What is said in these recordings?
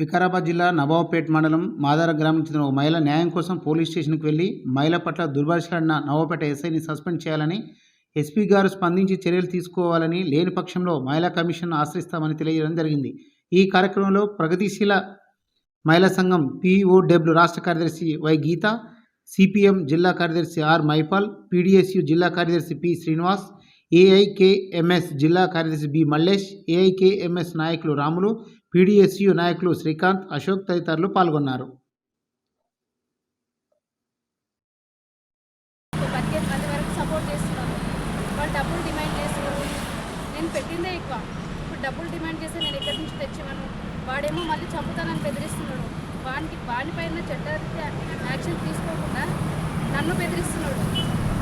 వికారాబాద్ జిల్లా నవాబ్పేట్ మండలం మాదార గ్రామం చెందిన ఒక మహిళ న్యాయం కోసం పోలీస్ స్టేషన్కి వెళ్ళి మహిళ పట్ల దుర్భాషలాడిన నవాబ్పేట ఎస్ఐని సస్పెండ్ చేయాలని ఎస్పీ గారు స్పందించి చర్యలు తీసుకోవాలని లేని పక్షంలో మహిళా కమిషన్ ఆశ్రయిస్తామని తెలియజేయడం జరిగింది. ఈ కార్యక్రమంలో ప్రగతిశీల మహిళా సంఘం పిఓడబ్ల్యూ రాష్ట్ర కార్యదర్శి వై గీత సిపిఎం జిల్లా కార్యదర్శి ఆర్ మైపాల్ పీడిఎస్యు జిల్లా కార్యదర్శి పి శ్రీనివాస్ ఏఐకేఎంఎస్ జిల్లా కార్యదర్శి బి మల్లేష్ ఏఐకేఎంఎస్ నాయకులు రాములు పీడీఎస్యు నాయకులు శ్రీకాంత్ అశోక్ తదితరులు పాల్గొన్నారు. పదిహేను మంది వరకు సపోర్ట్ చేస్తున్నారు. వాళ్ళు డబ్బులు డిమాండ్ చేస్తున్నారు. నేను పెట్టిందే ఎక్కువ. ఇప్పుడు డబ్బులు డిమాండ్ చేస్తే నేను ఎక్కడి నుంచి తెచ్చివ్వను వాడేమో మళ్ళీ చంపుతానని బెదిరిస్తున్నాడు. వానికి వానిపైన చట్టరీత్యా యాక్షన్ తీసుకోకుండా నన్ను బెదిరిస్తున్నాడు.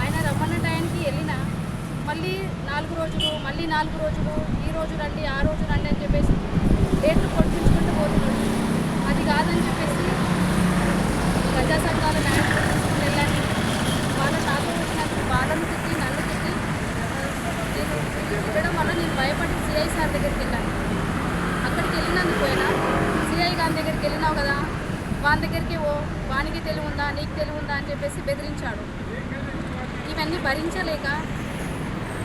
ఆయన రమ్మన్న టైంకి వెళ్ళిన మళ్ళీ నాలుగు రోజులు మళ్ళీ నాలుగు రోజులు ఈ రోజు రండి ఆ రోజు రండి అని చెప్పేసి డేట్లు కొట్టించుకుంటూ పోతున్నాడు అది కాదని చెప్పేసి ప్రజా సంఘాల నాయకులు తీసుకుని వెళ్ళాను వాళ్ళ నాకు వచ్చినప్పుడు వాళ్ళను తిట్టి నన్ను తిట్టి నేను తిట్టడం వల్ల నేను భయపడి సిఐ సార్ దగ్గరికి వెళ్ళాను. అక్కడికి వెళ్ళినందుకు పోయినా సిఐ గారి దగ్గరికి వెళ్ళినావు కదా వాని దగ్గరికి ఓ వానికి తెలివి ఉందా నీకు తెలివి ఉందా అని చెప్పేసి బెదిరించాడు. ఇవన్నీ భరించలేక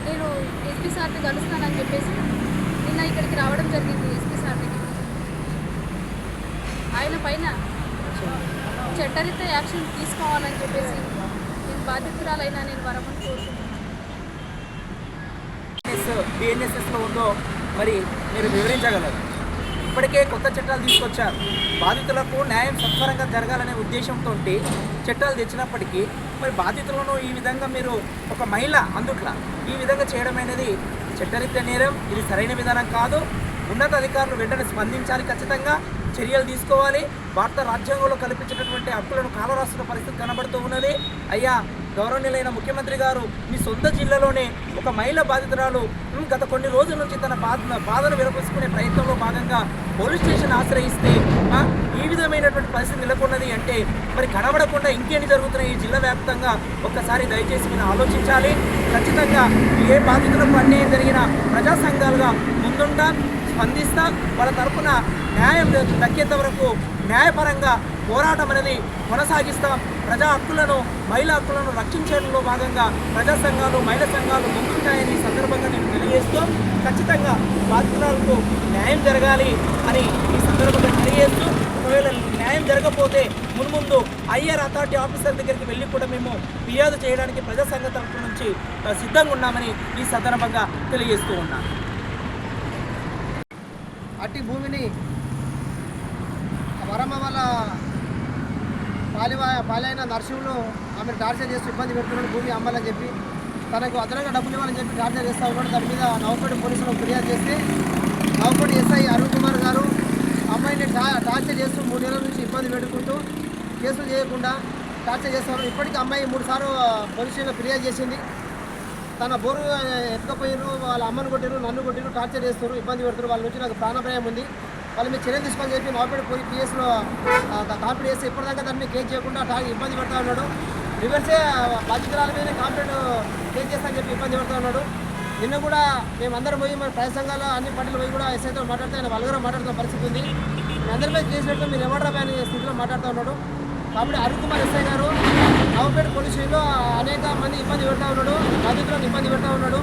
నేను ఎస్పీ సార్ని కలుస్తానని చెప్పేసి నిన్న ఇక్కడికి రావడం జరిగింది ఎస్పీ సార్ దగ్గరికి ఆయన పైన చట్టరీత్యా యాక్షన్ తీసుకోవాలని చెప్పేసి నేను బాధితురాలైనా నేను వరమని కోరుకుంటున్నాను బిఎన్ఎస్ఎస్లో ఉందో మరి మీరు వివరించగలరు. ఇప్పటికే కొత్త చట్టాలు తీసుకొచ్చారు. బాధితులకు న్యాయం సత్వరంగా జరగాలనే ఉద్దేశంతో చట్టాలు తెచ్చినప్పటికీ మరి బాధితులను ఈ విధంగా మీరు ఒక మహిళ అందుట్లా ఈ విధంగా చేయడం అనేది చట్టరీత్యా నేరం ఇది సరైన విధానం కాదు. ఉన్నత అధికారులు వెంటనే స్పందించాలి ఖచ్చితంగా. చర్యలు తీసుకోవాలి. భారత రాజ్యాంగంలో కల్పించినటువంటి హక్కులను కాలరాస్తున్న పరిస్థితి కనబడుతూ ఉన్నది. అయ్యా గౌరవనీయులైన ముఖ్యమంత్రి గారు మీ సొంత జిల్లాలోనే ఒక మహిళ బాధితురాలు గత కొన్ని రోజుల నుంచి తన బాధ బాధను విరపించుకునే ప్రయత్నంలో భాగంగా పోలీస్ స్టేషన్ ఆశ్రయిస్తే ఈ విధమైనటువంటి పరిస్థితి నెలకొన్నది అంటే మరి కనబడకుండా ఇంకేంటి జరుగుతున్నాయి? ఈ జిల్లా వ్యాప్తంగా ఒక్కసారి దయచేసి మీరు ఆలోచించాలి. ఖచ్చితంగా ఏ బాధితులకు అన్యాయం జరిగినా ప్రజా సంఘాలుగా ముందుంటా స్పందిస్తా వాళ్ళ తరపున న్యాయం దక్కేంత వరకు న్యాయపరంగా పోరాటం అనేది కొనసాగిస్తాం ప్రజా హక్కులను మహిళా హక్కులను రక్షించడంలో భాగంగా ప్రజా సంఘాలు మహిళా సంఘాలు ముందుంటాయని సందర్భంగా నేను తెలియజేస్తూ ఖచ్చితంగా బాధితులకు న్యాయం జరగాలి అని ఈ సందర్భంగా తెలియజేస్తూ ఒకవేళ న్యాయం జరగకపోతే మున్ముందు ఐఆర్ అథారిటీ ఆఫీసర్ దగ్గరికి వెళ్ళి కూడా మేము ఫిర్యాదు చేయడానికి ప్రజా సంఘ తరపు నుంచి సిద్ధంగా ఉన్నామని ఈ సందర్భంగా తెలియజేస్తూ ఉన్నాను. అట్టి భూమిని వరమ్మ వల్ల పాలివా పాలైన నర్సింహులు ఆమె టార్చర్ చేస్తూ ఇబ్బంది పెడుతున్నాడు భూమి అమ్మాలని చెప్పి. తనకు అదనంగా డబ్బులు ఇవ్వాలని చెప్పి టార్చర్ చేస్తా ఉన్నాడు. దాని మీద నవపేట పోలీసులకు ఫిర్యాదు చేస్తే నవపేట ఎస్ఐ అరుణ్ కుమార్ గారు అమ్మాయిని టా టార్చర్ చేస్తూ మూడు నెలల నుంచి ఇబ్బంది పెట్టుకుంటూ కేసులు చేయకుండా టార్చర్ చేస్తారు ఇప్పటికీ అమ్మాయి మూడు సార్లు ఫిర్యాదు చేసింది. తన బోరు ఎత్తుకపోయారు వాళ్ళ అమ్మను కొట్టారు నన్ను కొట్టారు టార్చర్ చేస్తారు ఇబ్బంది పెడతారు వాళ్ళ నుంచి నాకు ప్రాణభయం ఉంది. వాళ్ళు మీరు చర్యలు తీసుకొని చెప్పి నాపేట పోయి పిఎస్లో కాంప్లీట్ చేస్తే ఇప్పటిదాకా దాన్ని కేసు చేయకుండా టా- ఇబ్బంది పెడతా ఉన్నాడు. రివర్సే బాధ్యతల మీద కాంప్లీట్ కేసు చేస్తానని చెప్పి ఇబ్బంది పెడతా ఉన్నాడు. నిన్న కూడా మేమందరం పోయి మన ప్రజా సంఘాలు అన్ని పట్టలు పోయి కూడా ఎస్ఐతో మాట్లాడితే ఆయన వల్గరం మాట్లాడుతున్న పరిస్థితి ఉంది. మీ అందరి మీద చేసినట్టు మీరు ఎవడరా అనే స్థితిలో మాట్లాడుతూ ఉన్నాడు. కాబట్టి అరుణ్ కుమార్ ఎస్ఐ గారు నవపేట పోలీస్ స్టేషన్లో అనేక మంది ఇబ్బంది పెడతా ఉన్నాడు బాధితులను ఇబ్బంది పెడతా ఉన్నాడు.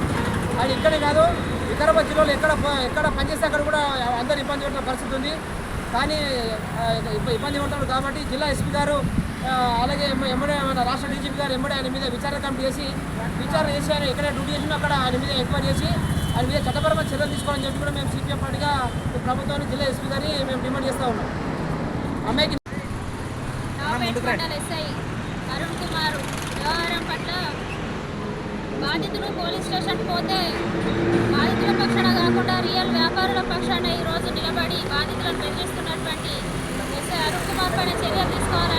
ఆయన ఇక్కడే కాదు వికారాబాద్ జిల్లాలో ఎక్కడ ఎక్కడ పనిచేస్తే అక్కడ కూడా అందరు ఇబ్బంది పెడుతున్న పరిస్థితి ఉంది. కానీ ఇబ్బంది పడుతున్నాడు కాబట్టి జిల్లా ఎస్పీ గారు అలాగే ఎమ్మ- ఎమ్మడే మన రాష్ట్ర డీజీపీ గారు ఎమ్మడే ఆయన మీద విచారణ కమిటీ చేసి విచారణ చేసి ఆయన ఎక్కడ డ్యూటీ చేసినా అక్కడ ఆయన మీద ఎంక్వైరీ చేసి ఆయన మీద చట్టపరమైన చర్యలు తీసుకోవాలని చెప్పి కూడా మేము సిపిఎం పార్టీగా ప్రభుత్వాన్ని జిల్లా ఎస్పీ గారిని మేము డిమాండ్ చేస్తూ ఉన్నాం. అమ్మాయికి అరుణ్ కుమార్ వ్యవహారం పట్ల బాధితులు పోలీస్ స్టేషన్ పోతే బాధితుల పక్షాన కాకుండా రియల్ వ్యాపారుల పక్షాన ఈరోజు నిలబడి బాధితులను బెదిరిస్తున్నటువంటి ఎస్ఐ అరుణ్ కుమార్ పైన చర్యలు తీసుకోవాలని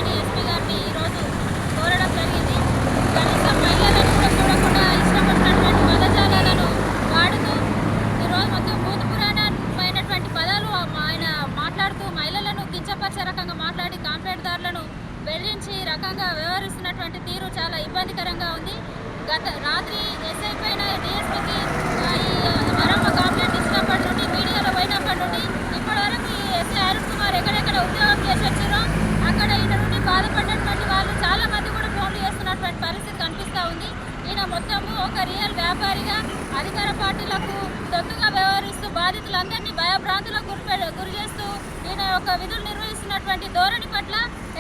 ఒక రియల్ వ్యాపారిగా అధికార పార్టీలకు దొంగగా వ్యవహరిస్తూ బాధితులందరినీ భయభ్రాంతులకు గురి గురి చేస్తూ ఈయన యొక్క విధులు నిర్వహిస్తున్నటువంటి ధోరణి పట్ల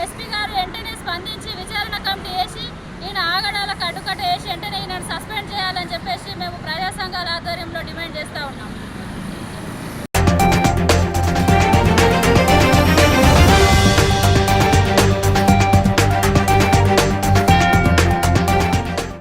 ఎస్పీ గారు వెంటనే స్పందించి విచారణ కమిటీ వేసి ఈయన ఆగడాలకు అడ్డుకట్ట వేసి వెంటనే ఈయనను సస్పెండ్ చేయాలని చెప్పేసి మేము ప్రజా సంఘాల ఆధ్వర్యంలో డిమాండ్ చేస్తూ ఉన్నాం.